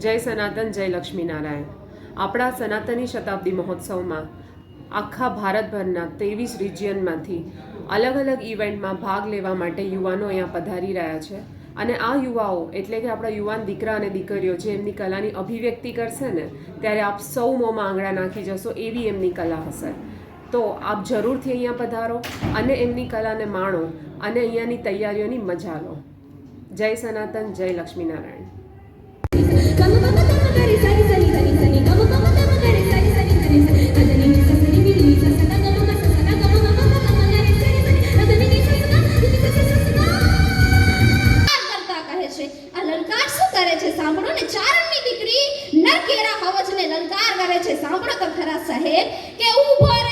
જય સનાતન, જય લક્ષ્મીનારાયણ. આપણા સનાતની શતાબ્દી મહોત્સવમાં આખા ભારતભરના ત્રેવીસ રિજિયનમાંથી અલગ અલગ ઇવેન્ટમાં ભાગ લેવા માટે યુવાનો અહીંયા પધારી રહ્યા છે. અને આ યુવાઓ, એટલે કે આપણા યુવાન દીકરા અને દીકરીઓ જે એમની કલાની અભિવ્યક્તિ કરશે ને, ત્યારે આપ સૌ મોંમાં આંગળા નાખી જશો એવી એમની કલા હશે. તો આપ જરૂરથી અહીંયા પધારો અને એમની કલાને માણો અને અહીંયાની તૈયારીઓની મજા લો. જય સનાતન, જય લક્ષ્મીનારાયણ. ચારણની દીકરી નરકેરા હવજને લલકાર કરે છે. સાંભળો તો ખરા સાહેબ કે ઊભો